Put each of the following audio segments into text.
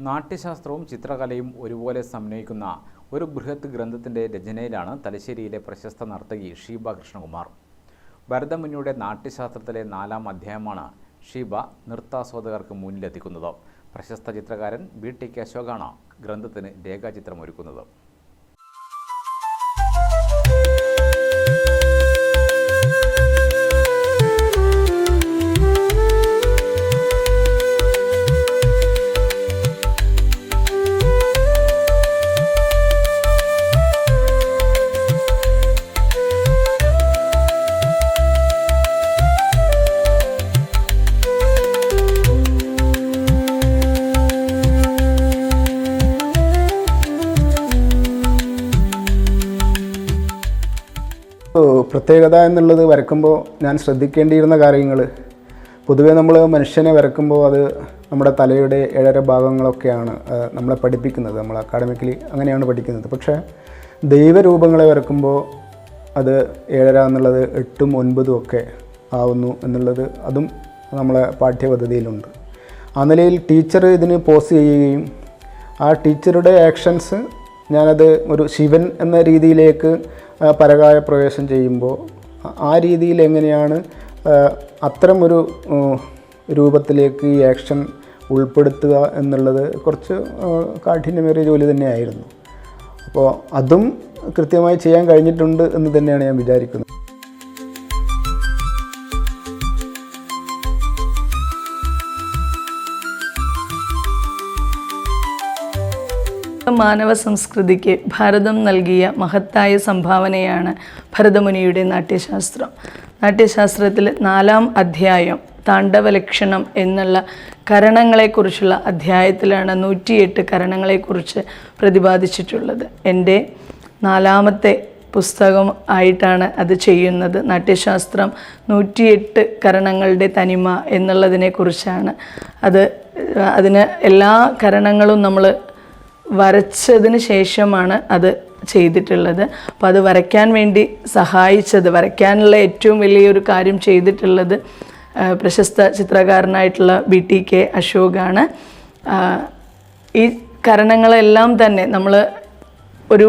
നാട്യശാസ്ത്രവും ചിത്രകലയും ഒരുപോലെ സമന്വയിക്കുന്ന ഒരു ബൃഹത്ത് ഗ്രന്ഥത്തിന്റെ രചനയിലാണ് തലശ്ശേരിയിലെ പ്രശസ്ത നർത്തകി ഷീബ കൃഷ്ണകുമാർ. ഭരതമുനിയുടെ നാട്യശാസ്ത്രത്തിലെ നാലാം അധ്യായമാണ് ഷീബ നൃത്താസ്വാദകർക്ക് മുന്നിലെത്തിക്കുന്നത്. പ്രശസ്ത ചിത്രകാരൻ ബി ടി കെ അശോകാണ് ഗ്രന്ഥത്തിന് രേഖാചിത്രം ഒരുക്കുന്നത് പ്രത്യേകത എന്നുള്ളത് വരക്കുമ്പോൾ ഞാൻ ശ്രദ്ധിക്കേണ്ടിയിരുന്ന കാര്യങ്ങൾ. പൊതുവേ നമ്മൾ മനുഷ്യനെ വരക്കുമ്പോൾ അത് നമ്മുടെ തലയുടെ ഏഴര ഭാഗങ്ങളൊക്കെയാണ് നമ്മളെ പഠിപ്പിക്കുന്നത്. നമ്മൾ അക്കാഡമിക്കലി അങ്ങനെയാണ് പഠിക്കുന്നത്. പക്ഷേ ദൈവരൂപങ്ങളെ വരക്കുമ്പോൾ അത് ഏഴര എന്നുള്ളത് എട്ടും ഒൻപതും ഒക്കെ ആവുന്നു എന്നുള്ളത് അതും നമ്മളെ പാഠ്യപദ്ധതിയിലുണ്ട്. ആ നിലയിൽ ടീച്ചർ ഇതിന് പോസ് ചെയ്യുകയും ആ ടീച്ചറുടെ ആക്ഷൻസ് ഞാനത് ഒരു ശിവൻ എന്ന രീതിയിലേക്ക് പരകായ പ്രവേശം ചെയ്യുമ്പോൾ ആ- രീതിയിൽ എങ്ങനെയാണ് അത്തരമൊരു അത്തരം ഒരു രൂപത്തിലേക്ക് ഈ ആക്ഷൻ ഉൾപ്പെടുത്തുക എന്നുള്ളത് കുറച്ച് കാഠിന്യമേറിയ ജോലി തന്നെയായിരുന്നു. അപ്പോൾ അതും കൃത്യമായി ചെയ്യാൻ കഴിഞ്ഞിട്ടുണ്ട് എന്ന് തന്നെയാണ് ഞാൻ വിചാരിക്കുന്നത്. മാനവ സംസ്കൃതിക്ക് ഭാരതം നൽകിയ മഹത്തായ സംഭാവനയാണ് ഭരതമുനിയുടെ നാട്യശാസ്ത്രം. നാട്യശാസ്ത്രത്തിൽ നാലാം അധ്യായം താണ്ഡവലക്ഷണം എന്നുള്ള കരണങ്ങളെക്കുറിച്ചുള്ള അധ്യായത്തിലാണ് നൂറ്റിയെട്ട് കരണങ്ങളെക്കുറിച്ച് പ്രതിപാദിച്ചിട്ടുള്ളത്. എന്റെ നാലാമത്തെ പുസ്തകം ആയിട്ടാണ് അത് ചെയ്യുന്നത്. നാട്യശാസ്ത്രം നൂറ്റിയെട്ട് കരണങ്ങളുടെ തനിമ എന്നുള്ളതിനെക്കുറിച്ചാണ്. അത് അതിന് എല്ലാ കരണങ്ങളും നമ്മൾ വരച്ചതിന് ശേഷമാണ് അത് ചെയ്തിട്ടുള്ളത്. അപ്പോൾ അത് വരയ്ക്കാൻ വേണ്ടി സഹായിച്ചത് വരയ്ക്കാനുള്ള ഏറ്റവും വലിയൊരു കാര്യം ചെയ്തിട്ടുള്ളത് പ്രശസ്ത ചിത്രകാരനായിട്ടുള്ള ബി ടി കെ അശോകാണ്. ഈ കരണങ്ങളെല്ലാം തന്നെ നമ്മൾ ഒരു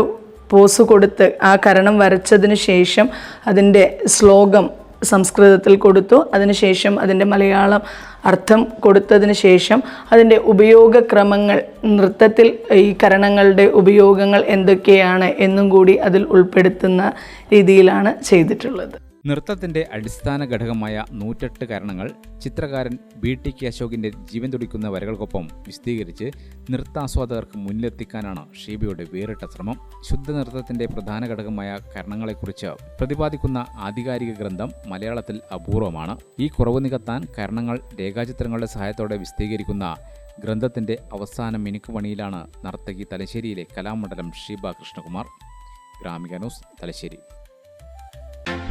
പോസ് കൊടുത്ത് ആ കരണം വരച്ചതിന് ശേഷം അതിന്റെ ശ്ലോകം സംസ്കൃതത്തിൽ കൊടുത്തു. അതിനുശേഷം അതിന്റെ മലയാളം അർത്ഥം കൊടുത്തതിന് ശേഷം അതിന്റെ ഉപയോഗക്രമങ്ങൾ നൃത്തത്തിൽ ഈ കരണങ്ങളുടെ ഉപയോഗങ്ങൾ എന്തൊക്കെയാണ് എന്നും കൂടി അതിൽ ഉൾപ്പെടുത്തുന്ന രീതിയിലാണ് ചെയ്തിട്ടുള്ളത്. നൃത്തത്തിന്റെ അടിസ്ഥാന ഘടകമായ നൂറ്റെട്ട് കാരണങ്ങൾ ചിത്രകാരൻ ബി ടി കെ അശോകിന്റെ ജീവൻ തുടിക്കുന്ന വരകൾക്കൊപ്പം വിശദീകരിച്ച് നൃത്താസ്വാദകർക്ക് മുന്നിലെത്തിക്കാനാണ് ഷീബയുടെ വേറിട്ട ശ്രമം. ശുദ്ധ നൃത്തത്തിന്റെ പ്രധാന ഘടകമായ കരണങ്ങളെക്കുറിച്ച് പ്രതിപാദിക്കുന്ന ആധികാരിക ഗ്രന്ഥം മലയാളത്തിൽ അപൂർവമാണ്. ഈ കുറവ് നികത്താൻ കരണങ്ങൾ രേഖാചിത്രങ്ങളുടെ സഹായത്തോടെ വിശദീകരിക്കുന്ന ഗ്രന്ഥത്തിന്റെ അവസാന മിനുക്കുപണിയിലാണ് നർത്തകി തലശ്ശേരിയിലെ Kalamandalam Sheeba Krishnakumar. Gramika news Thalassery.